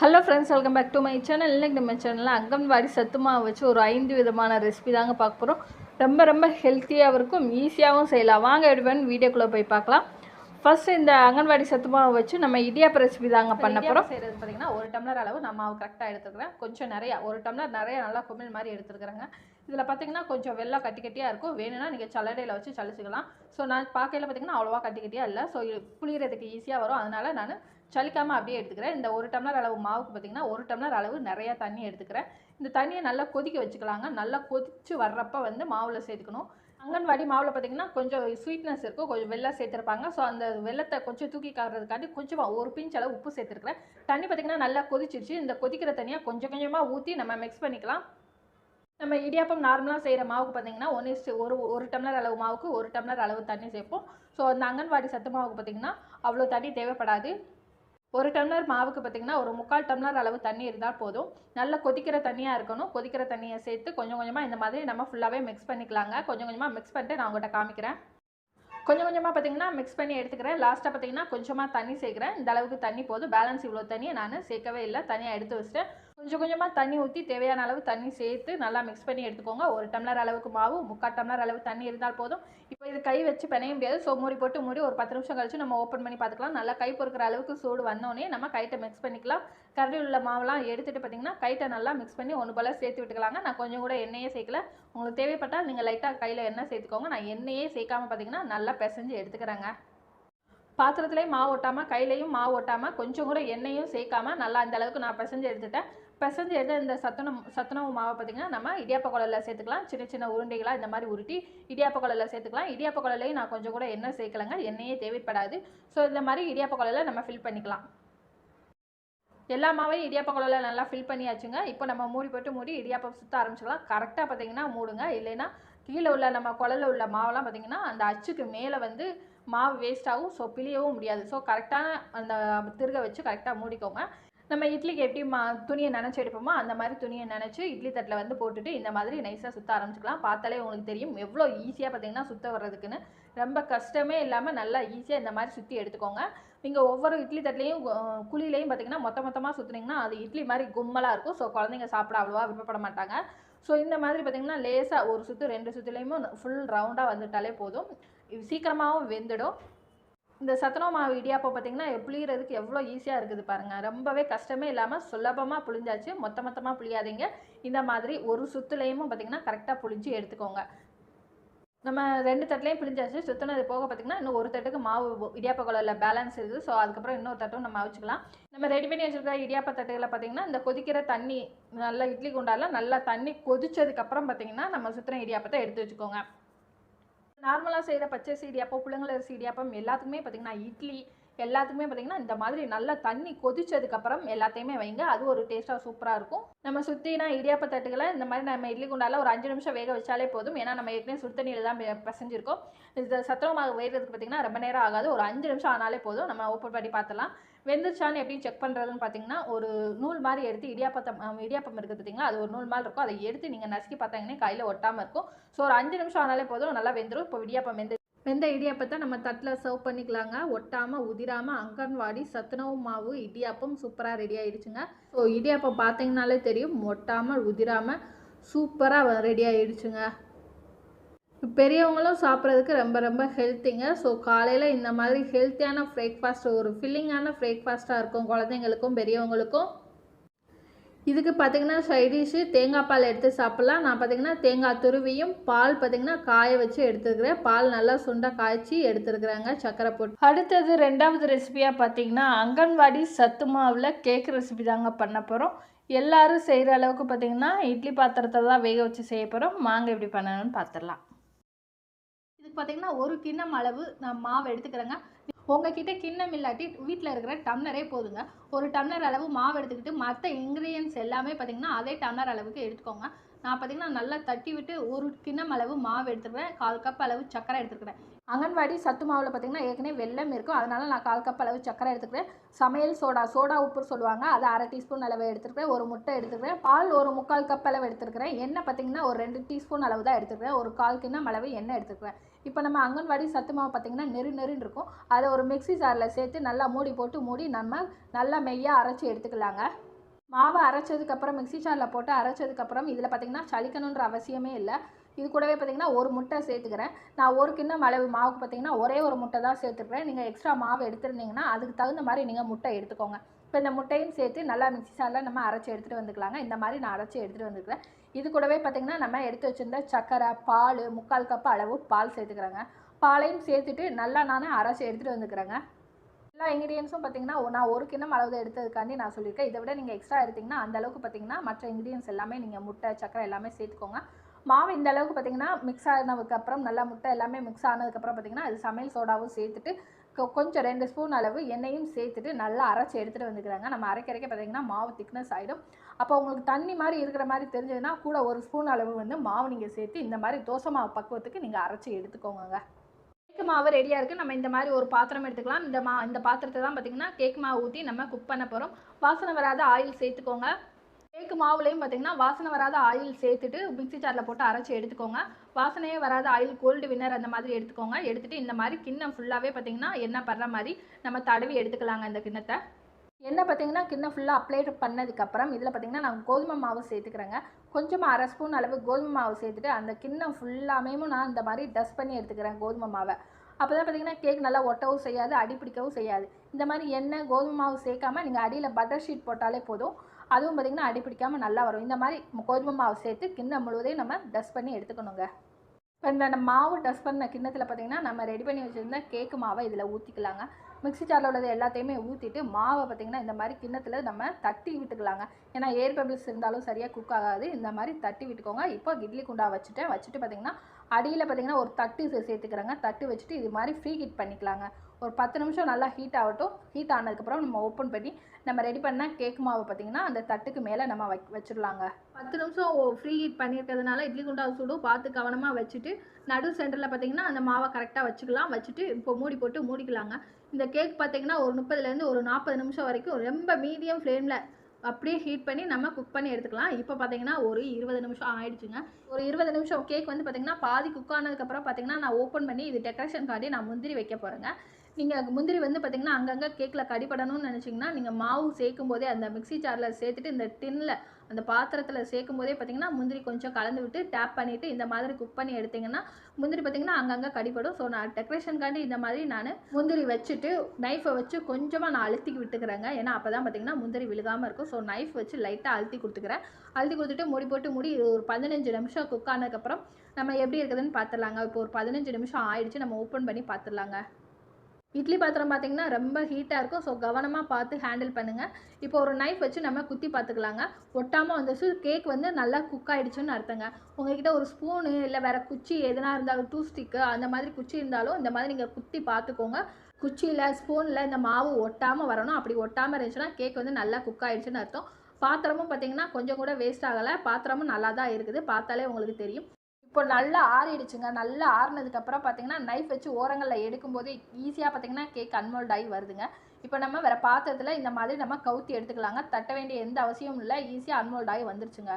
Hello friends welcome back to my channel இன்றைக்கி நம்ம சேனலில் அங்கன்வாடி சத்து மாவு வச்சு ஒரு ஐந்து விதமான ரெசிபி தாங்க பார்க்க போகிறோம் ரொம்ப ரொம்ப ஹெல்த்தியாகவும் இருக்கும் ஈஸியாகவும் செய்யலாம். வாங்க எடுப்பேன் வீடியோக்குள்ளே போய் பார்க்கலாம். ஃபர்ஸ்ட் இந்த அங்கன்வாடி சத்து மாவு வச்சு நம்ம இடியாப்ப ரெசிபி தாங்க பண்ண போகிறோம் செய்கிறது பார்த்தீங்கன்னா ஒரு டம்ளர் அளவு நான் மாவு கரெக்டாக எடுத்துக்கிறேன். கொஞ்சம் நிறையா ஒரு டம்ளர் நிறைய நல்லா குமிழ் மாதிரி எடுத்துருக்குறேங்க இதில் பார்த்தீங்கன்னா கொஞ்சம் வெள்ளம் கட்டி கட்டியாக இருக்கும். வேணும்னா நீங்கள் சல்லடையில் வச்சு சலிச்சுக்கலாம். ஸோ நான் பார்க்கையில் பார்த்தீங்கன்னா அவ்வளோவா கட்டி கட்டியாக இல்லை. ஸோ புளியறதுக்கு ஈஸியாக வரும். அதனால் நான் சலிக்காமல் அப்படியே எடுத்துக்கிறேன். இந்த ஒரு டம்ளர் அளவு மாவுக்கு பார்த்திங்கன்னா ஒரு டம்ளர் அளவு நிறையா தண்ணி எடுத்துக்கிறேன். இந்த தண்ணியை நல்லா கொதிக்க வச்சுக்கலாங்க. நல்லா கொதிச்சு வர்றப்ப வந்து மாவில் சேர்த்துக்கணும். அங்கன்வாடி மாவில் பார்த்தீங்கன்னா கொஞ்சம் ஸ்வீட்னஸ் இருக்கும். கொஞ்சம் வெள்ளம் சேர்த்துருப்பாங்க. ஸோ அந்த வெள்ளத்தை கொஞ்சம் தூக்கி காட்டுறதுக்காண்டி கொஞ்சமாக ஒரு பிஞ்ச் அளவு உப்பு சேர்த்துருக்குறேன். தண்ணி பார்த்தீங்கன்னா நல்லா கொதிச்சிருச்சு. இந்த கொதிக்கிற தண்ணியாக கொஞ்சம் கொஞ்சமாக ஊற்றி நம்ம மிக்ஸ் பண்ணிக்கலாம். நம்ம இடியாப்பம் நார்மலாக செய்கிற மாவுக்கு பார்த்தீங்கன்னா ஒன்று ஒரு ஒரு டம்ளர் அளவு மாவுக்கு ஒரு டம்ளர் அளவு தண்ணி சேர்ப்போம். ஸோ அந்த அங்கன்வாடி சத்து மாவுக்கு பார்த்திங்கன்னா அவ்வளோ தண்ணி தேவைப்படாது. ஒரு டம்ளர் மாவுக்கு பார்த்தீங்கன்னா ஒரு முக்கால் டம்ளர் அளவு தண்ணி இருந்தால் போதும். நல்லா கொதிக்கிற தண்ணியாக இருக்கணும். கொதிக்கிற தண்ணியை சேர்த்து கொஞ்சம் கொஞ்சமாக இந்த மாதிரி நம்ம ஃபுல்லாகவே மிக்ஸ் பண்ணிக்கலாங்க. கொஞ்சம் கொஞ்சமாக மிக்ஸ் பண்ணிட்டு நான் உங்கள்கிட்ட காமிக்கிறேன். கொஞ்சம் கொஞ்சமாக பார்த்தீங்கன்னா மிக்ஸ் பண்ணி எடுத்துக்கிறேன். லாஸ்ட்டாக பார்த்தீங்கன்னா கொஞ்சமாக தண்ணி சேர்க்குறேன். இந்த அளவுக்கு தண்ணி போதும். பேலன்ஸ் இவ்வளோ தண்ணியை நான் சேர்க்கவே இல்லை. தனியாக எடுத்து வச்சுட்டு கொஞ்சம் கொஞ்சமாக தண்ணி ஊற்றி தேவையான அளவு தண்ணி சேர்த்து நல்லா மிக்ஸ் பண்ணி எடுத்துக்கோங்க. ஒரு டம்ளர் அளவுக்கு மாவு முக்கால் டம்ளர் அளவு தண்ணி இருந்தால் போதும். இப்போ இது கை வச்சு பிணைய முடியாது. ஸோ மூடி போட்டு மூடி ஒரு பத்து நிமிஷம் கழிச்சு நம்ம ஓப்பன் பண்ணி பார்த்துக்கலாம். நல்லா கை பொறுக்கிற அளவுக்கு சூடு வந்தோடனே நம்ம கைட்டை மிக்ஸ் பண்ணிக்கலாம். கரடி உள்ள மாவுலாம் எடுத்துகிட்டு பார்த்தீங்கன்னா கைட்டை நல்லா மிக்ஸ் பண்ணி ஒன்று போல் சேர்த்து விட்டுக்கலாங்க. நான் கொஞ்சம் கூட எண்ணெயே சேர்க்கல. உங்களுக்கு தேவைப்பட்டால் நீங்கள் லைட்டாக கையில் எண்ணெய் சேர்த்துக்கோங்க. நான் எண்ணெயே சேர்க்காமல் பார்த்தீங்கன்னா நல்லா பிசைஞ்சு எடுத்துக்கிறேங்க. பாத்திரத்துலேயும் மாவு ஒட்டாமல் கையிலையும் மாவு ஒட்டாமல் கொஞ்சம் கூட எண்ணெயும் சேர்க்காம நல்லா அந்த அளவுக்கு நான் பிசைஞ்சு எடுத்துட்டேன். பிசைஞ்சு எடுத்து இந்த சத்துணம் சத்துணவு மாவை பார்த்திங்கன்னா நம்ம இடியாப்ப குழலில் சேர்த்துக்கலாம். சின்ன சின்ன உருண்டைகளாக இந்த மாதிரி உருட்டி இடியாப்ப குழலில் சேர்த்துக்கலாம். இடியாப்ப குழலையும் நான் கொஞ்சம் கூட எண்ணெய் சேர்க்கலங்க. எண்ணெயே தேவைப்படாது. ஸோ இந்த மாதிரி இடியாப்ப குழலில் நம்ம ஃபில் பண்ணிக்கலாம். எல்லா மாவையும் இடியாப்ப குழலில் நல்லா ஃபில் பண்ணியாச்சுங்க. இப்போ நம்ம மூடி போட்டு மூடி இடியாப்பம் சுற்ற ஆரம்பிச்சிடலாம். கரெக்டாக பார்த்தீங்கன்னா மூடுங்க. இல்லைன்னா கீழே உள்ள நம்ம குழலில் உள்ள மாவெல்லாம் பார்த்தீங்கன்னா அந்த அச்சுக்கு மேலே வந்து மாவு வேஸ்ட் ஆகும். ஸோ பிழியவும் முடியாது. ஸோ கரெக்டான அந்த திருக வச்சு கரெக்டாக மூடிக்கோங்க. நம்ம இட்லிக்கு எப்படி மா துணியை நினச்சி எடுப்போமோ அந்த மாதிரி துணியை நினச்சி இட்லி தட்டில் வந்து போட்டுட்டு இந்த மாதிரி நைஸாக சுற்ற ஆரம்பிச்சிக்கலாம். பார்த்தாலே உங்களுக்கு தெரியும். எவ்வளோ ஈஸியாக பார்த்தீங்கன்னா சுற்ற வர்றதுக்குன்னு. ரொம்ப கஷ்டமே இல்லாமல் நல்லா ஈஸியாக இந்த மாதிரி சுற்றி எடுத்துக்கோங்க. நீங்கள் ஒவ்வொரு இட்லி தட்டிலையும் குழிலையும் பார்த்தீங்கன்னா மொத்த மொத்தமாக சுற்றுனீங்கன்னா அது இட்லி மாதிரி கும்மலாக இருக்கும். ஸோ குழந்தைங்க சாப்பிட அவ்வளோவா விருப்பப்பட மாட்டாங்க ஸோ இந்த மாதிரி பார்த்தீங்கன்னா லேசாக ஒரு சுற்று ரெண்டு சுற்றுலையுமே ஃபுல் ரவுண்டாக வந்துட்டாலே போதும். இது சீக்கிரமாகவும் வெந்துடும். இந்த சத்துணவு மாவு இடியாப்பம் பார்த்தீங்கன்னா புளியறதுக்கு எவ்வளோ ஈஸியாக இருக்குது பாருங்கள் ரொம்பவே கஷ்டமே இல்லாமல் சுலபமாக புளிஞ்சாச்சு. மொத்த மொத்தமாக புளியாதீங்க. இந்த மாதிரி ஒரு சுற்றுலையும் பார்த்தீங்கன்னா கரெக்டாக புளிஞ்சு எடுத்துக்கோங்க. நம்ம ரெண்டு தட்டுலையும் பிழிஞ்சாச்சு சுற்றினது போக பார்த்திங்கன்னா இன்னும் ஒரு தட்டுக்கு மாவு இடியாப்ப குழலில் பேலன்ஸ் இருக்குது. ஸோ அதுக்கப்புறம் இன்னொரு தட்டும் நம்ம வச்சுக்கலாம் நம்ம ரெடி பண்ணி வச்சுருக்க இடியாப்ப தட்டுகளை பார்த்திங்கன்னா இந்த கொதிக்கிற தண்ணி நல்லா இட்லி குண்டாலாம் நல்லா தண்ணி கொதிச்சதுக்கப்புறம் பார்த்திங்கன்னா நம்ம சுற்றின இடியாப்பத்தை எடுத்து வச்சுக்கோங்க. நார்மலாக செய்கிற பச்சை இடியாப்பம் புழுங்கல் அரிசி இடியாப்பம் எல்லாத்துக்குமே பார்த்திங்கன்னா இட்லி எல்லாத்துக்குமே பார்த்திங்கன்னா இந்த மாதிரி நல்லா தண்ணி கொதிச்சதுக்கப்புறம் எல்லாத்தையுமே வைங்க. அது ஒரு டேஸ்ட்டாக சூப்பராக இருக்கும். நம்ம சுற்றினா இடியாப்ப தட்டுகளை இந்த மாதிரி நம்ம இட்லி குண்டால ஒரு அஞ்சு நிமிஷம் வேக வச்சாலே போதும். ஏன்னா நம்ம ஏற்கனவே சுடுதண்ணியில் தான் பசஞ்சிருக்கோம். இந்த சத்திரமாக வேகிறதுக்கு பார்த்திங்கன்னா ரொம்ப நேரம் ஆகாது. ஒரு அஞ்சு நிமிஷம் ஆனாலே போதும். நம்ம ஓப்பன் பண்ணி பார்த்துலாம் வெந்துருச்சான்னு எப்படி செக் பண்ணுறதுன்னு பார்த்தீங்கன்னா ஒரு நூல் மாதிரி எடுத்து இடியாப்பத்தை இடியாப்பம் இருக்குது பார்த்தீங்களா அது ஒரு நூல் மாதிரி இருக்கும். அதை எடுத்து நீங்கள் நசுக்கி பார்த்தாங்கன்னா கையில் ஒட்டாமல் இருக்கும். ஸோ ஒரு அஞ்சு நிமிஷம் ஆனாலே போதும். நல்லா வெந்துடும் இப்போ இடியாப்பம் வெந்து வெந்த இடியாப்பத்தை நம்ம தட்டில் சர்வ் பண்ணிக்கலாங்க. ஒட்டாமல் உதிராமல் அங்கன்வாடி சத்துணவு மாவு இடியாப்பம் சூப்பராக ரெடி ஆகிடுச்சுங்க ஸோ இடியாப்பம் பார்த்தீங்கனாலே தெரியும். ஒட்டாமல் உதிராமல் சூப்பராக ரெடி ஆகிடுச்சுங்க பெரியவங்களும் சாப்பிட்றதுக்கு ரொம்ப ரொம்ப ஹெல்த்திங்க ஸோ காலையில் இந்த மாதிரி ஹெல்த்தியான பிரேக்ஃபாஸ்ட் ஒரு ஃபில்லிங்கான பிரேக்ஃபாஸ்ட்டாக இருக்கும் குழந்தைங்களுக்கும் பெரியவங்களுக்கும். இதுக்கு பார்த்தீங்கன்னா சைடிஷ்ஷு தேங்காய் பால் எடுத்து சாப்பிட்லாம். நான் பார்த்தீங்கன்னா தேங்காய் துருவியும் பால் பார்த்தீங்கன்னா காய வச்சு எடுத்துருக்கிறேன். பால் நல்லா சுண்டை காய்ச்சி எடுத்துருக்குறாங்க சக்கரை போட்டு. அடுத்தது ரெண்டாவது ரெசிபியாக பார்த்தீங்கன்னா அங்கன்வாடி சத்து மாவில் கேக் ரெசிபி தாங்க பண்ண போகிறோம் எல்லாரும் செய்கிற அளவுக்கு பார்த்தீங்கன்னா இட்லி பாத்திரத்தை தான் வேக வச்சு செய்ய போகிறோம் மாங்காய் எப்படி பண்ணணும்னு பார்த்துடலாம் இதுக்கு பார்த்தீங்கன்னா ஒரு கிண்ணம் அளவு நான் மாவு எடுத்துக்கிறேங்க. உங்ககிட்ட கிண்ணம் இல்லாட்டி வீட்டில் இருக்கிற டம்ளரே போதுங்க. ஒரு டம்ளர் அளவு மாவு எடுத்துக்கிட்டு மற்ற இன்க்ரீடியன்ஸ் எல்லாமே பார்த்தீங்கன்னா அதே டம்ளர் அளவுக்கு எடுத்துக்கோங்க. நான் பார்த்தீங்கன்னா நல்லா தட்டி விட்டு ஒரு கிண்ணம் அளவு மாவு எடுத்துக்கிறேன். கால் கப் அளவு சக்கரை எடுத்துக்கிறேன். அங்கன்வாடி சத்து மாவில் பார்த்தீங்கன்னா ஏற்கனவே வெள்ளம் இருக்கும் அதனால் நான் கால் கப் அளவு சக்கரை எடுத்துக்கிறேன். சமையல் சோடா சோடா உப்பு சொல்லுவாங்க. அது அரை டீஸ்பூன் அளவு எடுத்துருக்கிறேன் ஒரு முட்டை எடுத்துக்கிறேன். பால் ஒரு முக்கால் கப் அளவு எடுத்துருக்கிறேன் எண்ணெய் பார்த்தீங்கன்னா ஒரு ரெண்டு டீஸ்பூன் அளவு தான் எடுத்துக்கிறேன். ஒரு கால் கிண்ணம் அளவு எண்ணெய் எடுத்துக்கிறேன். இப்போ நம்ம அங்கன்வாடி சத்து மாவு பார்த்தீங்கன்னா நெரு நெருன்னு இருக்கும். அதை ஒரு மிக்ஸி ஜாரில் சேர்த்து நல்லா மூடி போட்டு மூடி நம்ம நல்லா மெய்யாக அரைச்சி எடுத்துக்கலாங்க. மாவை அரைச்சதுக்கப்புறம் மிக்ஸி ஜாரில் போட்டு அரைச்சதுக்கப்புறம் இதில் பார்த்தீங்கன்னா சளிக்கணுன்ற அவசியமே இல்லை. இது கூடவே பார்த்திங்கன்னா ஒரு முட்டை சேர்த்துக்கிறேன். நான் ஒரு கிண்ணம் அளவு மாவுக்கு பார்த்தீங்கன்னா ஒரே ஒரு முட்டை தான் சேர்த்துக்கிறேன் நீங்கள் எக்ஸ்ட்ரா மாவு எடுத்துருந்தீங்கன்னா அதுக்கு தகுந்த மாதிரி நீங்கள் முட்டை எடுத்துக்கோங்க. இப்போ இந்த முட்டையும் சேர்த்து நல்லா மிக்ஸி சாரில் நம்ம அரைச்சி எடுத்துகிட்டு வந்துக்கலாங்க. இந்த மாதிரி நான் அரைச்சி எடுத்துகிட்டு வந்துருக்கிறேன் இது கூடவே பார்த்தீங்கன்னா நம்ம எடுத்து வச்சுருந்த சக்கரை பால் முக்கால் கப் அளவு பால் சேர்த்துக்கிறேங்க. பாலையும் சேர்த்துட்டு நல்லா நான் அரைச்சி எடுத்துகிட்டு வந்துக்கிறேங்க. எல்லா இன்க்ரீடியன்ஸும் பார்த்தீங்கன்னா நான் ஒரு கிண்ணம் அளவு எடுத்ததுக்காண்டி நான் சொல்லியிருக்கேன். இதை விட நீங்கள் எக்ஸ்ட்ரா எடுத்திங்கன்னா அந்த அளவுக்கு பார்த்தீங்கன்னா மற்ற இன்க்ரீடியன்ஸ் எல்லாமே நீங்கள் முட்டை சக்கரை எல்லாமே சேர்த்துக்கோங்க. மாவு இந்த அளவுக்கு பார்த்தீங்கன்னா மிக்ஸ் ஆனதுக்கப்புறம் நல்லா முட்டை எல்லாமே மிக்ஸ் ஆனதுக்கப்புறம் பார்த்தீங்கன்னா அது சமையல் சோடாவும் சேர்த்துட்டு கொஞ்சம் ரெண்டு ஸ்பூன் அளவு எண்ணெயும் சேர்த்துட்டு நல்லா அரைச்சி எடுத்துகிட்டு வந்துக்கிறாங்க. நம்ம அரைக்க அரைக்க பார்த்தீங்கன்னா மாவு திக்னஸ் ஆகிடும் அப்போ உங்களுக்கு தண்ணி மாதிரி இருக்கிற மாதிரி தெரிஞ்சதுன்னா கூட ஒரு ஸ்பூன் அளவு வந்து மாவு நீங்கள் சேர்த்து இந்த மாதிரி தோசை மாவு பக்குவத்துக்கு நீங்கள் அரைச்சி எடுத்துக்கோங்க கேக் மாவு ரெடியாக இருக்குது நம்ம இந்த மாதிரி ஒரு பாத்திரம் எடுத்துக்கலாம். இந்த மா இந்த பாத்திரத்தை தான் பார்த்திங்கன்னா கேக் மாவு ஊற்றி நம்ம குக் பண்ண போகிறோம் வாசனை வராத ஆயில் சேர்த்துக்கோங்க. கேக்கு மாவுலேயும் பார்த்தீங்கன்னா வாசனை வராத ஆயில் சேர்த்துட்டு மிக்ஸி ஜாரில் போட்டு அரைச்சி எடுத்துக்கோங்க. வாசனையே வராத ஆயில் கோல்டு வின்னர் அந்த மாதிரி எடுத்துக்கோங்க. எடுத்துகிட்டு இந்த மாதிரி கிண்ணம் ஃபுல்லாகவே பார்த்தீங்கன்னா எண்ணெய் படுற மாதிரி நம்ம தடவி எடுத்துக்கலாங்க இந்த கிண்ணத்தை. எண்ணெய் பார்த்தீங்கன்னா கிண்ணம் ஃபுல்லாக அப்ளை பண்ணதுக்கப்புறம் இதில் பார்த்தீங்கன்னா நான் கோதுமை மாவு சேர்த்துக்கிறேங்க. கொஞ்சமாக அரை ஸ்பூன் அளவு கோதுமை மாவு சேர்த்துட்டு அந்த கிண்ணம் ஃபுல்லாமே நான் இந்த மாதிரி டஸ்ட் பண்ணி எடுத்துக்கிறேன் கோதுமை மாவை. அப்போ தான் பார்த்தீங்கன்னா கேக் நல்லா ஒட்டவும் செய்யாது அடி பிடிக்கவும் செய்யாது. இந்த மாதிரி எண்ணெய் கோதுமை மாவு சேர்க்காம நீங்கள் அடியில் பட்டர் ஷீட் போட்டாலே போதும். அதுவும் பார்த்தீங்கன்னா அடி பிடிக்காமல் நல்லா வரும். இந்த மாதிரி கோதுமை மாவு சேர்த்து கிண்ணம் முழுவதையும் நம்ம டஸ்ட் பண்ணி எடுத்துக்கணுங்க. இப்போ இந்த நம்ம மாவு டஸ்ட் பண்ண கிண்ணத்தில் பார்த்தீங்கன்னா நம்ம ரெடி பண்ணி வச்சுருந்த கேக்கு மாவை இதில் ஊற்றிக்கலாங்க மிக்ஸி ஜாரில் உள்ளது எல்லாத்தையுமே ஊற்றிட்டு மாவை பார்த்தீங்கன்னா இந்த மாதிரி கிண்ணத்தில் நம்ம தட்டி விட்டுக்கலாங்க. ஏன்னா ஏர் பபிள்ஸ் இருந்தாலும் சரியாக குக் ஆகாது. இந்த மாதிரி தட்டி விட்டுக்கோங்க. இப்போ இட்லி குண்டா வச்சுட்டேன். வச்சுட்டு பார்த்தீங்கன்னா அடியில் பார்த்தீங்கன்னா ஒரு தட்டு சே- சேர்த்துக்கிறேங்க. தட்டு வச்சுட்டு இது மாதிரி ஃப்ரீ ஹீட் பண்ணிக்கலாங்க. ஒரு பத்து நிமிஷம் நல்லா ஹீட் ஆகட்டும். ஹீட் ஆனதுக்கப்புறம் நம்ம ஓப்பன் பண்ணி நம்ம ரெடி பண்ண கேக் மாவு பார்த்தீங்கன்னா அந்த தட்டுக்கு மேலே நம்ம வை வச்சிடலாங்க. பத்து நிமிஷம் ஃப்ரீ ஹீட் பண்ணியிருக்கிறதுனால இட்லி குண்டா சூடு பார்த்து கவனமாக வச்சுட்டு நடு சென்டரில் பார்த்தீங்கன்னா அந்த மாவை கரெக்டாக வச்சுக்கலாம். வச்சுட்டு இப்போ மூடி போட்டு மூடிக்கலாங்க. இந்த கேக் பார்த்தீங்கன்னா ஒரு முப்பதுலேருந்து ஒரு நாற்பது நிமிஷம் வரைக்கும் ரொம்ப மீடியம் ஃப்ளேமில் அப்படியே ஹீட் பண்ணி நம்ம குக் பண்ணி எடுத்துக்கலாம். இப்போ பார்த்தீங்கன்னா ஒரு இருபது நிமிஷம் ஆயிடுச்சுங்க. ஒரு இருபது நிமிஷம் கேக் வந்து பார்த்தீங்கன்னா பாதி குக் ஆனதுக்கப்புறம் பார்த்தீங்கன்னா நான் ஓப்பன் பண்ணி இது டெக்கரேஷனுக்காண்டி நான் முந்திரி வைக்க போகிறேங்க நீங்கள் முந்திரி வந்து பார்த்தீங்கன்னா அங்கங்கே கேக்கில் கடிப்படணும்னு நினச்சிங்கன்னா நீங்கள் மாவு சேர்க்கும் போதே அந்த மிக்ஸி ஜாரில் சேர்த்துட்டு இந்த டின்னில் அந்த பாத்திரத்தில் சேர்க்கும் போதே பார்த்தீங்கன்னா முந்திரி கொஞ்சம் கலந்து விட்டு டேப் பண்ணிவிட்டு இந்த மாதிரி குக் பண்ணி எடுத்தீங்கன்னா முந்திரி பார்த்தீங்கன்னா அங்கங்கே கடிப்படும் ஸோ நான் டெக்கரேஷனுக்காண்டி இந்த மாதிரி நான் முந்திரி வச்சுட்டு நைஃபை வச்சு கொஞ்சமாக நான் அழுத்தி விட்டுக்கிறேங்க. ஏன்னா அப்போ தான் பார்த்தீங்கன்னா முந்திரி விழுகாமல் இருக்கும். ஸோ நைஃப் வச்சு லைட்டாக அழுத்தி கொடுத்துக்கிறேன். அழுத்தி கொடுத்துட்டு மூடி போட்டு மூடி ஒரு பதினஞ்சு நிமிஷம் குக் ஆனதுக்கப்புறம் நம்ம எப்படி இருக்குதுன்னு பார்த்துடலாங்க இப்போ ஒரு பதினஞ்சு நிமிஷம் ஆயிடுச்சு. நம்ம ஓப்பன் பண்ணி பார்த்துடலாங்க இட்லி பாத்திரம் பார்த்தீங்கன்னா ரொம்ப ஹீட்டாக இருக்கும். ஸோ கவனமாக பார்த்து ஹேண்டில் பண்ணுங்கள் இப்போ ஒரு நைஃப் வச்சு நம்ம குத்தி பார்த்துக்கலாங்க ஒட்டாமல் வந்துச்சு. கேக் வந்து நல்லா குக் ஆகிடுச்சுன்னு அர்த்தங்க. உங்ககிட்ட ஒரு ஸ்பூனு இல்லை வேறு குச்சி எதனா இருந்தாலும் டூ ஸ்டிக்கு அந்த மாதிரி குச்சி இருந்தாலும் இந்த மாதிரி நீங்கள் குத்தி பார்த்துக்கோங்க குச்சியில் ஸ்பூனில் இந்த மாவு ஒட்டாமல் வரணும். அப்படி ஒட்டாமல் இருந்துச்சுன்னா கேக் வந்து நல்லா குக் ஆகிடுச்சுன்னு அர்த்தம். பாத்திரமும் பார்த்தீங்கன்னா கொஞ்சம் கூட வேஸ்ட் ஆகலை. பாத்திரமும் நல்லா தான் இருக்குது. பார்த்தாலே உங்களுக்கு தெரியும். இப்போ நல்லா ஆறிடுச்சுங்க. நல்லா ஆறுனதுக்கப்புறம் பார்த்தீங்கன்னா நைஃப் வச்சு ஓரங்களில் எடுக்கும்போது ஈஸியாக பார்த்தீங்கன்னா கேக் அன்மோல்ட் ஆகி வருதுங்க. இப்போ நம்ம வேறு பாத்திரத்தில் இந்த மாதிரி நம்ம கவுத்தி எடுத்துக்கலாங்க. தட்ட வேண்டிய எந்த அவசியமும் இல்லை. ஈஸியாக அன்மோல்ட் ஆகி வந்துருச்சுங்க.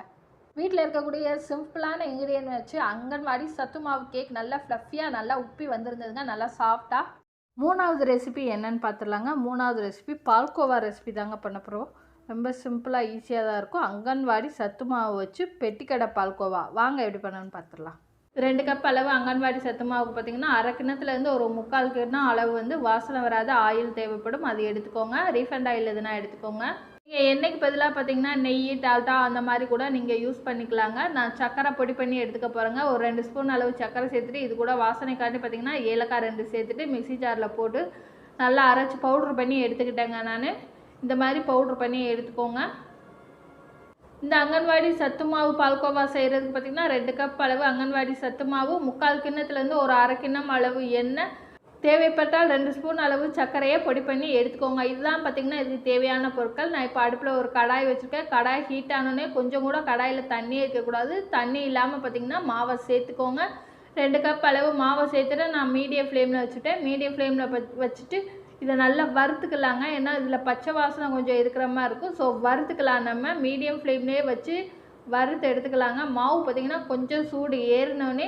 வீட்டில் இருக்கக்கூடிய சிம்பிளான இன்க்ரீடியன்ட் வச்சு அங்கன்வாடி சத்து மாவு கேக் நல்லா ஃப்ளஃபியாக நல்லா உப்பி வந்திருந்ததுங்க. நல்லா சாஃப்டாக மூணாவது ரெசிபி என்னன்னு பார்த்துடலாங்க மூணாவது ரெசிபி பால்கோவா ரெசிபி தாங்க பண்ண போகிறோம் ரொம்ப சிம்பிளாக ஈஸியாக தான் இருக்கும். அங்கன்வாடி சத்து மாவு வச்சு பெட்டிக்கடை பால்கோவா. வாங்க எப்படி பண்ணணும்னு பார்த்துடலாம் ரெண்டு கப் அளவு அங்கன்வாடி சத்து மாவுக்கு பார்த்தீங்கன்னா அரை கிணத்துலேருந்து ஒரு முக்கால் கிணம் அளவு வந்து வாசனை வராத ஆயில் தேவைப்படும். அது எடுத்துக்கோங்க. ரீஃபண்ட் ஆயில் எதுனா எடுத்துக்கோங்க. நீங்கள் எண்ணெய்க்கு பதிலாக பார்த்தீங்கன்னா நெய் டால்டா அந்த மாதிரி கூட நீங்கள் யூஸ் பண்ணிக்கலாங்க. நான் சக்கரை பொடி பண்ணி எடுத்துக்க போகிறேங்க ஒரு ரெண்டு ஸ்பூன் அளவு சக்கரை சேர்த்துட்டு இது கூட வாசனைக்காண்டி பார்த்தீங்கன்னா ஏலக்காய் ரெண்டு சேர்த்துட்டு மிக்சி ஜாரில் போட்டு நல்லா அரைச்சி பவுட்ரு பண்ணி எடுத்துக்கிட்டேங்க நான். இந்த மாதிரி பவுட்ரு பண்ணி எடுத்துக்கோங்க. இந்த அங்கன்வாடி சத்து மாவு பால்கோவா செய்கிறதுக்கு பார்த்திங்கன்னா ரெண்டு கப் அளவு அங்கன்வாடி சத்து மாவு முக்கால் கிண்ணத்துலேருந்து ஒரு அரை கிண்ணம் அளவு எண்ணெய் தேவைப்பட்டால் ரெண்டு ஸ்பூன் அளவு சர்க்கரையை பொடி பண்ணி எடுத்துக்கோங்க. இதுதான் பார்த்திங்கன்னா இதுக்கு தேவையான பொருட்கள். நான் இப்போ அடுப்பில் ஒரு கடாய் வச்சுருக்கேன். கடாய் ஹீட் ஆனோடனே கொஞ்சம் கூட கடாயில் தண்ணி இருக்கக்கூடாது தண்ணி இல்லாமல் பார்த்திங்கன்னா மாவை சேர்த்துக்கோங்க. ரெண்டு கப் அளவு மாவை சேர்த்துட்டு நான் மீடியம் ஃப்ளேமில் வச்சுட்டேன். மீடியம் ஃப்ளேமில் வச்சுட்டு இதை நல்லா வறுத்துக்கலாங்க. ஏன்னா இதில் பச்சை வாசனை கொஞ்சம் இருக்கிற மாதிரி இருக்கும். ஸோ வறுத்துக்கலாம். நம்ம மீடியம் ஃப்ளேம்லேயே வச்சு வறுத்து எடுத்துக்கலாங்க. மாவு பார்த்திங்கன்னா கொஞ்சம் சூடு ஏறினோடனே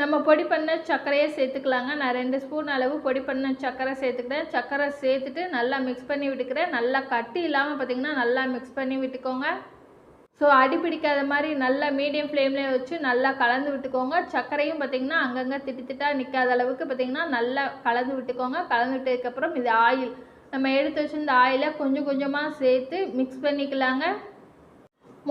நம்ம பொடி பண்ண சர்க்கரையை சேர்த்துக்கலாங்க. நான் ரெண்டு ஸ்பூன் அளவு பொடி பண்ண சர்க்கரை சேர்த்துக்கிறேன். சர்க்கரை சேர்த்துட்டு நல்லா மிக்ஸ் பண்ணி விட்டுக்கிறேன். நல்லா கட்டி இல்லாமல் பார்த்திங்கன்னா நல்லா மிக்ஸ் பண்ணி விட்டுக்கோங்க. ஸோ அடி பிடிக்காத மாதிரி நல்லா மீடியம் ஃப்ளேம்லேயே வச்சு நல்லா கலந்து விட்டுக்கோங்க. சர்க்கரையும் பார்த்திங்கன்னா அங்கங்கே திட்டு திட்டாக நிற்காத அளவுக்கு பார்த்திங்கன்னா நல்லா கலந்து விட்டுக்கோங்க. கலந்து விட்டதுக்கப்புறம் இது ஆயில் நம்ம எடுத்து வச்சுருந்த ஆயிலை கொஞ்சம் கொஞ்சமாக சேர்த்து மிக்ஸ் பண்ணிக்கலாங்க.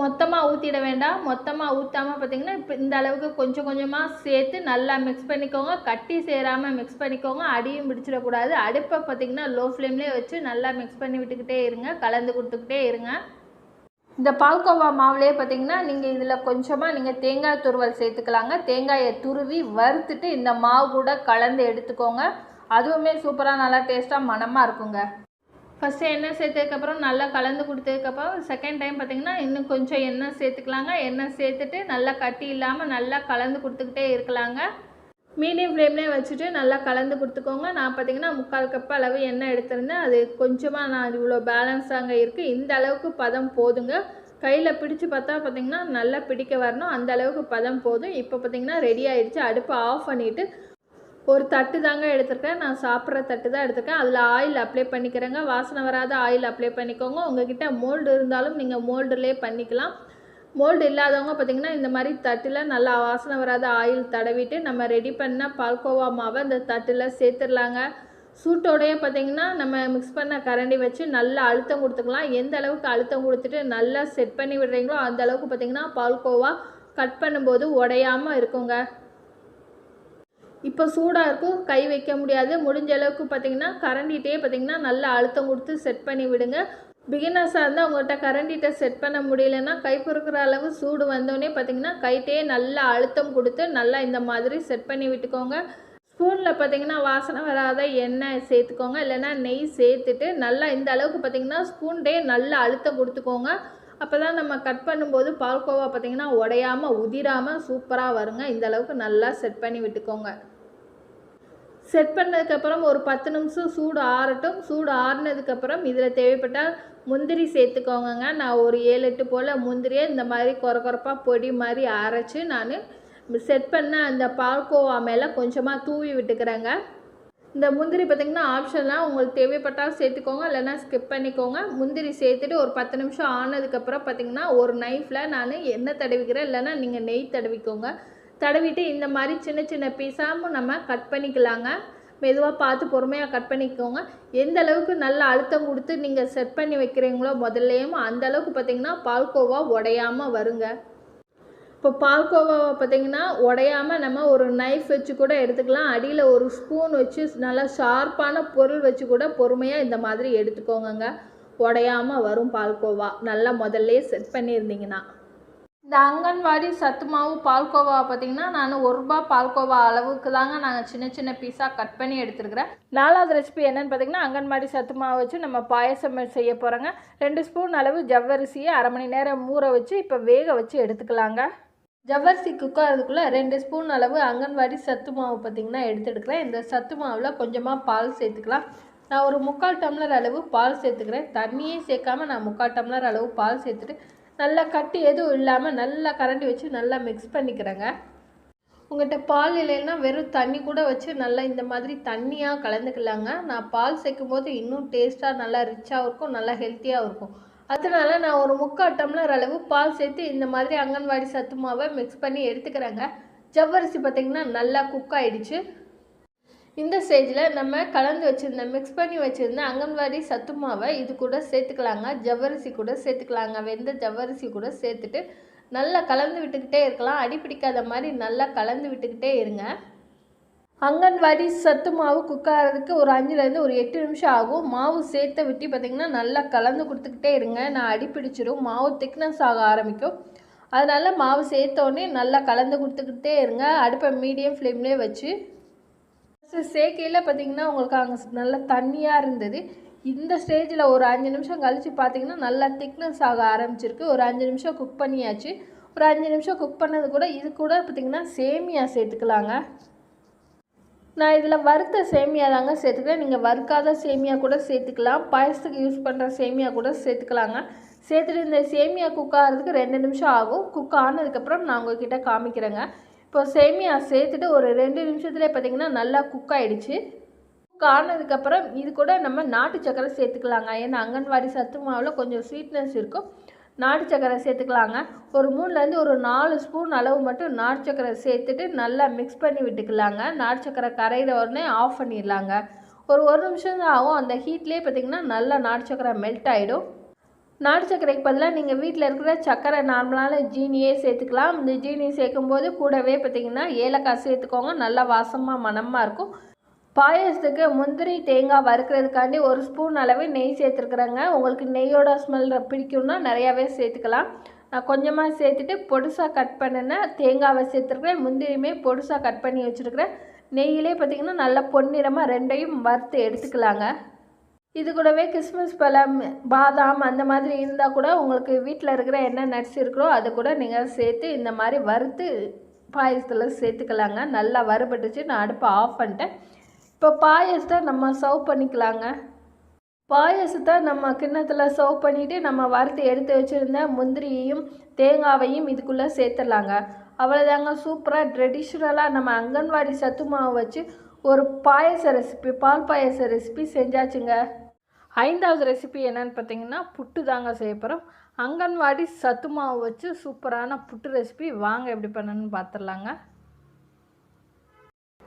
மொத்தமாக ஊற்றிட வேண்டாம். மொத்தமாக ஊற்றாமல் பார்த்திங்கன்னா இப்போ இந்த அளவுக்கு கொஞ்சம் கொஞ்சமாக சேர்த்து நல்லா மிக்ஸ் பண்ணிக்கோங்க. கட்டி சேராமல் மிக்ஸ் பண்ணிக்கோங்க. அடியும் பிடிச்சிடக்கூடாது. அடுப்பை பார்த்திங்கன்னா லோ ஃப்ளேம்லேயே வச்சு நல்லா மிக்ஸ் பண்ணி விட்டுக்கிட்டே இருங்க. கலந்து கொடுத்துக்கிட்டே இருங்க. இந்த பால்கோவா மாவுலேயே பார்த்தீங்கன்னா நீங்கள் இதில் கொஞ்சமாக நீங்கள் தேங்காய் துருவல் சேர்த்துக்கலாங்க. தேங்காயை துருவி வறுத்துட்டு இந்த மாவு கூட கலந்து எடுத்துக்கோங்க. அதுவுமே சூப்பராக நல்லா டேஸ்ட்டாக மணமாக இருக்குங்க. ஃபஸ்ட்டு எண்ணெய் சேர்த்ததுக்கப்புறம் நல்லா கலந்து கொடுத்ததுக்கப்புறம் செகண்ட் டைம் பார்த்திங்கன்னா இன்னும் கொஞ்சம் எண்ணெய் சேர்த்துக்கலாங்க. எண்ணெய் சேர்த்துட்டு நல்லா கட்டி இல்லாமல் நல்லா கலந்து கொடுத்துக்கிட்டே இருக்கலாங்க. மீடியம் ஃப்ளேம்லேயே வச்சுட்டு நல்லா கலந்து கொடுத்துக்கோங்க. நான் பார்த்தீங்கன்னா முக்கால் கப் அளவு எண்ணெய் எடுத்திருந்தேன். அது கொஞ்சமாக நான் இவ்வளோ பேலன்ஸாங்க இருக்குது இந்த அளவுக்கு பதம் போதுங்க. கையில் பிடிச்சு பார்த்தா பார்த்தீங்கன்னா நல்லா பிடிக்க வரணும். அந்த அளவுக்கு பதம் போதும். இப்போ பார்த்தீங்கன்னா ரெடி ஆயிடுச்சு. அடுப்பை ஆஃப் பண்ணிவிட்டு ஒரு தட்டு தாங்க எடுத்திருக்கேன். நான் சாப்பிட்ற தட்டு தான் எடுத்திருக்கேன். அதில் ஆயில் அப்ளை பண்ணிக்கிறேங்க. வாசனை வராத ஆயில் அப்ளை பண்ணிக்கோங்க. உங்ககிட்ட மோல்டு இருந்தாலும் நீங்கள் மோல்டுலேயே பண்ணிக்கலாம். மோல்டு இல்லாதவங்க பார்த்திங்கன்னா இந்த மாதிரி தட்டில் நல்லா வாசனை வராத ஆயில் தடவிட்டு நம்ம ரெடி பண்ண பால்கோவா மாவை இந்த தட்டில் சேர்த்துடலாங்க. சூட்டோடையே பார்த்திங்கன்னா நம்ம மிக்ஸ் பண்ண கரண்டி வச்சு நல்லா அழுத்தம் கொடுத்துக்கலாம். எந்த அளவுக்கு அழுத்தம் கொடுத்துட்டு நல்லா செட் பண்ணி விடுறீங்களோ அந்த அளவுக்கு பார்த்திங்கன்னா பால்கோவா கட் பண்ணும்போது உடையாமல் இருக்குங்க. இப்போ சூடாக இருக்கும் கை வைக்க முடியாது. முடிஞ்ச அளவுக்கு பார்த்தீங்கன்னா கரண்டிகிட்டே பார்த்தீங்கன்னா நல்லா அழுத்தம் கொடுத்து செட் பண்ணி விடுங்க. பிகினர்ஸாக இருந்தால் உங்கள்கிட்ட கரண்டிட்ட செட் பண்ண முடியலன்னா கை பொறுக்கிற அளவு சூடு வந்தோடனே பார்த்தீங்கன்னா கைட்டே நல்லா அழுத்தம் கொடுத்து நல்லா இந்த மாதிரி செட் பண்ணி விட்டுக்கோங்க. ஸ்பூனில் பார்த்தீங்கன்னா வாசனை வராத எண்ணெய் சேர்த்துக்கோங்க. இல்லைன்னா நெய் சேர்த்துட்டு நல்லா இந்த அளவுக்கு பார்த்தீங்கன்னா ஸ்பூன்டே நல்லா அழுத்தம் கொடுத்துக்கோங்க. அப்போ தான் நம்ம கட் பண்ணும்போது பால்கோவா பார்த்தீங்கன்னா உடையாமல் உதிராமல் சூப்பராக வருங்க. இந்த அளவுக்கு நல்லா செட் பண்ணி விட்டுக்கோங்க. செட் பண்ணதுக்கப்புறம் ஒரு பத்து நிமிஷம் சூடு ஆறட்டும். சூடு ஆறுனதுக்கப்புறம் இதில் தேவைப்பட்டால் முந்திரி சேர்த்துக்கோங்க நான் ஒரு ஏழு எட்டு போல் முந்திரியை இந்த மாதிரி குறை குறைப்பாக பொடி மாதிரி அரைச்சி நான் செட் பண்ண அந்த பால்கோவா மேலே கொஞ்சமாக தூவி விட்டுக்கிறேங்க. இந்த முந்திரி பார்த்திங்கன்னா ஆப்ஷன்லாம் உங்களுக்கு தேவைப்பட்டால் சேர்த்துக்கோங்க. இல்லைன்னா ஸ்கிப் பண்ணிக்கோங்க. முந்திரி சேர்த்துட்டு ஒரு பத்து நிமிஷம் ஆனதுக்கப்புறம் பார்த்திங்கன்னா ஒரு நைஃப்பில் நான் எண்ணெய் தடவிக்கிறேன். இல்லைன்னா நீங்கள் நெய் தடவிக்கோங்க. தடவிட்டு இந்த மாதிரி சின்ன சின்ன பீஸாகவும் நம்ம கட் பண்ணிக்கலாங்க. மெதுவாக பார்த்து பொறுமையாக கட் பண்ணிக்கோங்க. எந்த அளவுக்கு நல்ல அழுத்தம் கொடுத்து நீங்கள் செட் பண்ணி வைக்கிறீங்களோ முதல்லையும் அந்த அளவுக்கு பார்த்திங்கன்னா பால்கோவா உடையாமல் வருங்க. இப்போ பால்கோவாவை பார்த்திங்கன்னா உடையாமல் நம்ம ஒரு நைஃப் வச்சு கூட எடுத்துக்கலாம். அடியில் ஒரு ஸ்பூன் வச்சு நல்லா ஷார்ப்பான பொருள் வச்சு கூட பொறுமையாக இந்த மாதிரி எடுத்துக்கோங்கங்க. உடையாமல் வரும் பால்கோவா நல்லா முதல்லையே செட் பண்ணியிருந்தீங்கன்னா. இந்த அங்கன்வாடி சத்து மாவு பால்கோவா பார்த்தீங்கன்னா நான் ஒரு ரூபா பால்கோவா அளவுக்கு தாங்க நாங்கள் சின்ன சின்ன பீஸாக கட் பண்ணி எடுத்துருக்கிறேன். நாலாவது ரெசிபி என்னென்னு பார்த்தீங்கன்னா அங்கன்வாடி சத்து மாவு வச்சு நம்ம பாயசம் செய்ய போகிறோங்க ரெண்டு ஸ்பூன் அளவு ஜவ்வரிசியை அரை மணி நேரம் ஊற வச்சு இப்போ வேக வச்சு எடுத்துக்கலாங்க. ஜவ்வரிசி குக் ஆகிறதுக்குள்ளே ரெண்டு ஸ்பூன் அளவு அங்கன்வாடி சத்து மாவு பார்த்திங்கன்னா எடுத்துடுக்கிறேன். இந்த சத்து மாவில் கொஞ்சமாக பால் சேர்த்துக்கலாம். நான் ஒரு முக்கால் டம்ளர் அளவு பால் சேர்த்துக்கிறேன். தண்ணியே சேர்க்காம நான் முக்கால் டம்ளர் அளவு பால் சேர்த்துட்டு நல்லா கட்டி எதுவும் இல்லாமல் நல்லா கரண்டி வச்சு நல்லா மிக்ஸ் பண்ணிக்கிறேங்க. உங்கள்கிட்ட பால் இல்லைன்னா வெறும் தண்ணி கூட வச்சு நல்லா இந்த மாதிரி தண்ணியாக கலந்துக்கலாங்க. நான் பால் சேர்க்கும் போது இன்னும் டேஸ்ட்டாக நல்லா ரிச்சாகவும் இருக்கும் நல்லா ஹெல்த்தியாகவும் இருக்கும். அதனால நான் ஒரு முக்கால் டம்ளர் அளவு பால் சேர்த்து இந்த மாதிரி அங்கன்வாடி சத்து மாவை மிக்ஸ் பண்ணி எடுத்துக்கிறேங்க. ஜவ்வரிசி பார்த்திங்கன்னா நல்லா குக் ஆகிடுச்சு இந்த ஸ்டேஜில் நம்ம கலந்து வச்சுருந்த மிக்ஸ் பண்ணி வச்சுருந்த அங்கன்வாடி சத்து மாவை இது கூட சேர்த்துக்கலாங்க. ஜவ்வரிசி கூட சேர்த்துக்கலாங்க. வெந்த ஜவ்வரிசி கூட சேர்த்துட்டு நல்லா கலந்து விட்டுக்கிட்டே இருக்கலாம். அடி பிடிக்காத மாதிரி நல்லா கலந்து விட்டுக்கிட்டே இருங்க. அங்கன்வாடி சத்து மாவு குக் ஆகிறதுக்கு ஒரு அஞ்சுலேருந்து ஒரு எட்டு நிமிஷம் ஆகும். மாவு சேர்த்த விட்டு பார்த்திங்கன்னா நல்லா கலந்து கொடுத்துக்கிட்டே இருங்க. நான் அடி பிடிச்சிரும். மாவு திக்னஸ் ஆக ஆரம்பிக்கும். அதனால் மாவு சேர்த்தோடனே நல்லா கலந்து கொடுத்துக்கிட்டே இருங்க. அடுப்பை மீடியம் ஃப்ளேம்லேயே வச்சு சேர்க்கையில் பார்த்தீங்கன்னா உங்களுக்கு அங்கே நல்லா தண்ணியாக இருந்தது. இந்த ஸ்டேஜில் ஒரு அஞ்சு நிமிஷம் கழித்து பார்த்தீங்கன்னா நல்லா திக்னஸ் ஆக ஆரம்பிச்சிருக்கு. ஒரு அஞ்சு நிமிஷம் குக் பண்ணியாச்சு. ஒரு அஞ்சு நிமிஷம் குக் பண்ணது கூட இது கூட பார்த்திங்கன்னா சேமியா சேர்த்துக்கலாங்க. நான் இதில் வறுத்த சேமியா தாங்க சேர்த்துக்கிறேன். நீங்கள் வறுக்காத சேமியா கூட சேர்த்துக்கலாம். பாயசத்துக்கு யூஸ் பண்ணுற சேமியா கூட சேர்த்துக்கலாங்க. சேர்த்துட்டு இந்த சேமியா குக் ஆகிறதுக்கு ரெண்டு நிமிஷம் ஆகும். குக் ஆனதுக்கப்புறம் நான் உங்ககிட்ட காமிக்கிறேங்க. இப்போ சேமியா சேர்த்துட்டு ஒரு ரெண்டு நிமிஷத்துலேயே பார்த்தீங்கன்னா நல்லா குக் ஆகிடுச்சு குக் ஆனதுக்கப்புறம் இது கூட நம்ம நாட்டு சக்கரை சேர்த்துக்கலாங்க. ஏன்னா அங்கன்வாடி சத்து மாவில் கொஞ்சம் ஸ்வீட்னஸ் இருக்கும். நாட்டு சக்கரை சேர்த்துக்கலாங்க. ஒரு மூணுலேருந்து ஒரு நாலு ஸ்பூன் அளவு மட்டும் நாட்டு சக்கரை சேர்த்துட்டு நல்லா மிக்ஸ் பண்ணி விட்டுக்கலாங்க. நாட்டு சக்கரை கரையிற உடனே ஆஃப் பண்ணிடலாங்க. ஒரு ஒரு நிமிஷம் தான் ஆகும். அந்த ஹீட்லேயே பார்த்திங்கன்னா நல்லா நாட்டு சக்கரை மெல்ட் ஆகிடும் நாட்டு சர்க்கரைக்கு பதிலாக நீங்கள் வீட்டில் இருக்கிற சர்க்கரை நார்மலான ஜீனியே சேர்த்துக்கலாம். இந்த ஜீனி சேர்க்கும்போது கூடவே பார்த்திங்கன்னா ஏலக்காய் சேர்த்துக்கோங்க. நல்லா வாசமாக மணமாக இருக்கும். பாயசத்துக்கு முந்திரி தேங்காய் வறுக்கிறதுக்காண்டி ஒரு ஸ்பூன் அளவு நெய் சேர்த்துருக்குறேங்க. உங்களுக்கு நெய்யோட ஸ்மெல் பிடிக்கும்னா நிறையாவே சேர்த்துக்கலாம். நான் கொஞ்சமாக சேர்த்துட்டு பொடுசாக கட் பண்ணினேன் தேங்காவை சேர்த்துருக்குறேன். முந்திரியுமே பொடுசாக கட் பண்ணி வச்சுருக்கிறேன். நெய்யிலே பார்த்திங்கன்னா நல்லா பொன்னிறமாக ரெண்டையும் வறுத்து எடுத்துக்கலாங்க. இது கூடவே கிறிஸ்மஸ் பழம் பாதாம் அந்த மாதிரி இருந்தால் கூட உங்களுக்கு வீட்டில் இருக்கிற என்ன நட்ஸ் இருக்கிறோ அதை கூட நீங்கள் சேர்த்து இந்த மாதிரி வறுத்து பாயசத்தில் சேர்த்துக்கலாங்க. நல்லா வறுபட்டுச்சு. நான் அடுப்பை ஆஃப் பண்ணிட்டேன். இப்போ பாயசத்தை நம்ம சர்வ் பண்ணிக்கலாங்க. பாயசத்தை நம்ம கிண்ணத்தில் சர்வ் பண்ணிவிட்டு நம்ம வறுத்து எடுத்து வச்சுருந்த முந்திரியையும் தேங்காவையும் இதுக்குள்ளே சேர்த்துடலாங்க. அவ்வளோதாங்க சூப்பராக ட்ரெடிஷ்னலாக நம்ம அங்கன்வாடி சத்து மாவு வச்சு ஒரு பாயச ரெசிபி பால் பாயச ரெசிபி செஞ்சாச்சுங்க. ஐந்தாவது ரெசிபி என்னன்னு பார்த்தீங்கன்னா புட்டு தாங்க செய்ய போகிறோம் அங்கன்வாடி சத்து மாவு வச்சு சூப்பரான புட்டு ரெசிபி வாங்க எப்படி பண்ணணும்னு பார்த்துடலாங்க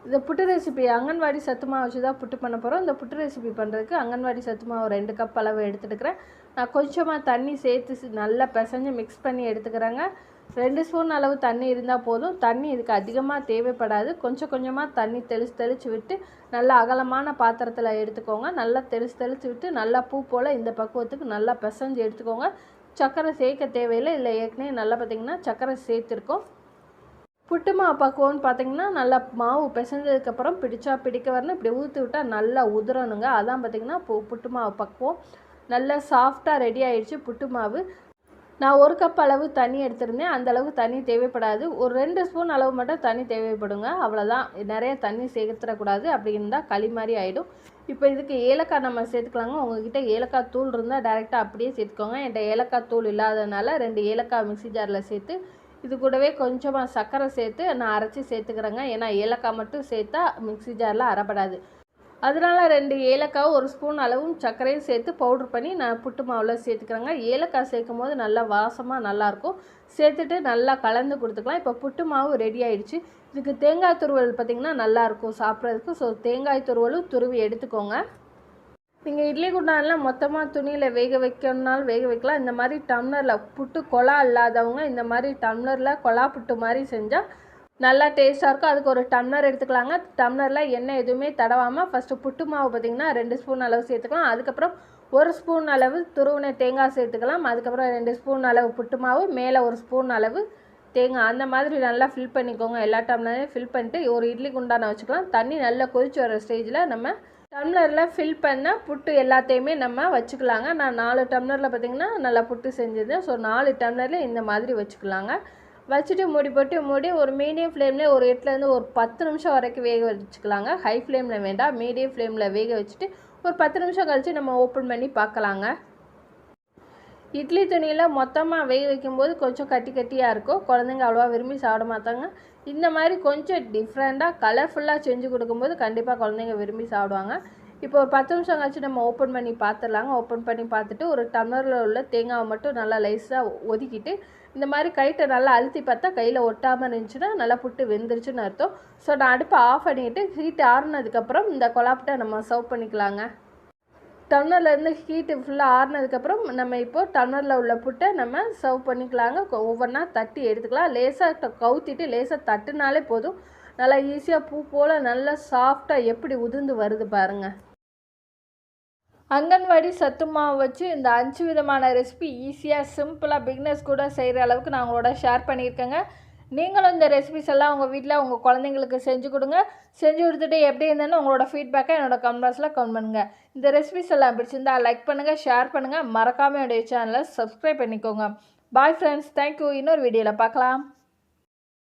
இந்த புட்டு ரெசிபி அங்கன்வாடி சத்து மாவு வச்சு தான் புட்டு பண்ண போகிறோம் இந்த புட்டு ரெசிபி பண்ணுறதுக்கு அங்கன்வாடி சத்து மாவு ரெண்டு கப் அளவு எடுத்துட்டுக்கிறேன். நான் கொஞ்சமாக தண்ணி சேர்த்து நல்லா பிசைஞ்சு மிக்ஸ் பண்ணி எடுத்துக்கிறேங்க. ரெண்டு ஸ்பூன் அளவு தண்ணி இருந்தால் போதும். தண்ணி இதுக்கு அதிகமாக தேவைப்படாது. கொஞ்சம் கொஞ்சமாக தண்ணி தெளிச்சு தெளித்து விட்டு நல்லா அகலமான பாத்திரத்தில் எடுத்துக்கோங்க. நல்லா தெளிச்சு தெளித்து விட்டு நல்லா பூ போல் இந்த பக்குவத்துக்கு நல்லா பிசைஞ்சு எடுத்துக்கோங்க. சர்க்கரை சேர்க்க தேவையில்லை. இல்லை ஏற்கனவே நல்லா பார்த்தீங்கன்னா சர்க்கரை சேர்த்துருக்கோம். புட்டு மாவு பக்குவம்னு பார்த்தீங்கன்னா நல்லா மாவு பிசைஞ்சதுக்கப்புறம் பிடிச்சா பிடிக்க வரணும். இப்படி ஊற்றி விட்டால் நல்லா உதிரணுங்க. அதான் பார்த்திங்கன்னா பு புட்டு மாவு பக்குவம். நல்லா சாஃப்டாக ரெடி ஆகிடுச்சு புட்டு மாவு. நான் ஒரு கப் அளவு தண்ணி எடுத்திருந்தேன். அந்த தண்ணி தேவைப்படாது. ஒரு ரெண்டு ஸ்பூன் அளவு மட்டும் தண்ணி தேவைப்படுங்க. அவ்வளோதான் நிறைய தண்ணி சேர்த்துடக்கூடாது. அப்படி இருந்தால் களி மாதிரி ஆகிடும் இப்போ இதுக்கு ஏலக்காய் நம்ம சேர்த்துக்கலாங்க. உங்ககிட்ட ஏலக்காய் தூள் இருந்தால் டேரெக்டாக அப்படியே சேர்த்துக்கோங்க. என்கிட்ட ஏலக்காய் தூள் இல்லாதனால ரெண்டு ஏலக்காய் மிக்ஸி ஜாரில் சேர்த்து இது கூடவே கொஞ்சமாக சர்க்கரை சேர்த்து நான் அரைச்சி சேர்த்துக்கிறேங்க. ஏன்னா ஏலக்காய் மட்டும் சேர்த்தா மிக்ஸி ஜாரில் அரைப்படாது. அதனால ரெண்டு ஏலக்காய் ஒரு ஸ்பூன் அளவும் சர்க்கரையும் சேர்த்து பவுடர் பண்ணி நான் புட்டு மாவில் சேர்த்துக்கிறேங்க. ஏலக்காய் சேர்க்கும் போது நல்லா வாசமாக நல்லாயிருக்கும். சேர்த்துட்டு நல்லா கலந்து கொடுத்துக்கலாம். இப்போ புட்டு மாவு ரெடி ஆயிடுச்சு. இதுக்கு தேங்காய் துருவல் பார்த்திங்கன்னா நல்லாயிருக்கும் சாப்பிட்றதுக்கு. ஸோ தேங்காய் துருவலும் துருவி எடுத்துக்கோங்க. நீங்கள் இட்லி குண்டான்லாம் மொத்தமாக துணியில் வேக வைக்கணும்னாலும் வேக வைக்கலாம். இந்த மாதிரி டம்ளரில் புட்டு கொலா இல்லாதவங்க இந்த மாதிரி டம்ளரில் கொலா புட்டு மாதிரி செஞ்சால் நல்லா டேஸ்ட்டாக இருக்கும் அதுக்கு ஒரு டம்ளர் எடுத்துக்கலாங்க. டம்ளரில் எண்ணெய் எதுவுமே தடவாமல் ஃபஸ்ட்டு புட்டு மாவு பார்த்திங்கன்னா ரெண்டு ஸ்பூன் அளவு சேர்த்துக்கலாம். அதுக்கப்புறம் ஒரு ஸ்பூன் அளவு துருவின தேங்காய் சேர்த்துக்கலாம். அதுக்கப்புறம் ரெண்டு ஸ்பூன் அளவு புட்டு மாவு மேலே ஒரு ஸ்பூன் அளவு தேங்காய். அந்த மாதிரி நல்லா ஃபில் பண்ணிக்கோங்க. எல்லா டம்ளரையும் ஃபில் பண்ணிட்டு ஒரு இட்லி குண்டான வச்சுக்கலாம். தண்ணி நல்லா கொதிச்சு வர ஸ்டேஜில் நம்ம டம்ளரில் ஃபில் பண்ண புட்டு எல்லாத்தையுமே நம்ம வச்சுக்கலாங்க. நான் நாலு டம்ளரில் பார்த்திங்கன்னா நல்லா புட்டு செஞ்சிருந்தேன் ஸோ நாலு டம்ளரில் இந்த மாதிரி வச்சுக்கலாங்க. வச்சுட்டு மூடி போட்டு மூடி ஒரு மீடியம் ஃப்ளேமில் ஒரு எட்டுலேருந்து ஒரு பத்து நிமிஷம் வரைக்கும் வேக வச்சுக்கலாங்க. ஹை ஃப்ளேமில் வேண்டாம். மீடியம் ஃப்ளேமில் வேக வச்சுட்டு ஒரு பத்து நிமிஷம் கழித்து நம்ம ஓப்பன் பண்ணி பார்க்கலாங்க. இட்லி துணியில் மொத்தமாக வேக வைக்கும்போது கொஞ்சம் கட்டி கட்டியாக இருக்கும். குழந்தைங்க அவ்வளோவா விரும்பி சாப்பிட மாட்டாங்க. இந்த மாதிரி கொஞ்சம் டிஃப்ரெண்ட்டாக கலர்ஃபுல்லாக செஞ்சு கொடுக்கும்போது கண்டிப்பாக குழந்தைங்க விரும்பி சாப்பிடுவாங்க. இப்போ ஒரு பத்து நிமிஷம் கழிச்சு நம்ம ஓப்பன் பண்ணி பார்த்துடலாங்க. ஓப்பன் பண்ணி பார்த்துட்டு ஒரு டம்ளரில் உள்ள தேங்காவை மட்டும் நல்லா லைஸாக ஒதுக்கிட்டு இந்த மாதிரி கைட்டை நல்லா அழுத்தி பார்த்தா கையில் ஒட்டாமல் இருந்துச்சுன்னா நல்லா புட்டு வெந்துருச்சுன்னு அர்த்தம். ஸோ நான் அடுப்பை ஆஃப் பண்ணிவிட்டு ஹீட் ஆறுனதுக்கப்புறம் இந்த கொலாப்பிட்ட நம்ம சர்வ் பண்ணிக்கலாங்க. டம்ளர்லேருந்து ஹீட்டு ஃபுல்லாக ஆறுனதுக்கப்புறம் நம்ம இப்போ டம்ளரில் உள்ள புட்டை நம்ம சர்வ் பண்ணிக்கலாங்க. ஒவ்வொன்றா தட்டி எடுத்துக்கலாம். லேசாக கவுத்திட்டு லேசாக தட்டுனாலே போதும். நல்லா ஈஸியாக பூ போல் நல்லா சாஃப்டாக எப்படி உதிர்ந்து வருது பாருங்கள் அங்கன்வாடி சத்து மாவு வச்சு இந்த அஞ்சு விதமான ரெசிபி ஈஸியாக சிம்பிளாக பிக்னஸ் கூட செய்கிற அளவுக்கு நான் உங்களோட ஷேர் பண்ணியிருக்கேங்க. நீங்களும் இந்த ரெசிபிஸ் எல்லாம் உங்கள் வீட்டில் உங்கள் குழந்தைங்களுக்கு செஞ்சு கொடுங்க. செஞ்சு கொடுத்துட்டு எப்படி இருந்தேன்னு உங்களோட ஃபீட்பேக்கை என்னோட கமெண்ட்ஸில் கமெண்ட் பண்ணுங்கள் இந்த ரெசிபிஸ் எல்லாம் பிடிச்சிருந்தா லைக் பண்ணுங்கள் ஷேர் பண்ணுங்கள் மறக்காமல் என்னுடைய சேனலை சப்ஸ்கிரைப் பண்ணிக்கோங்க. பாய் ஃப்ரெண்ட்ஸ் தேங்க்யூ இன்னொரு வீடியோவில் பார்க்கலாம்.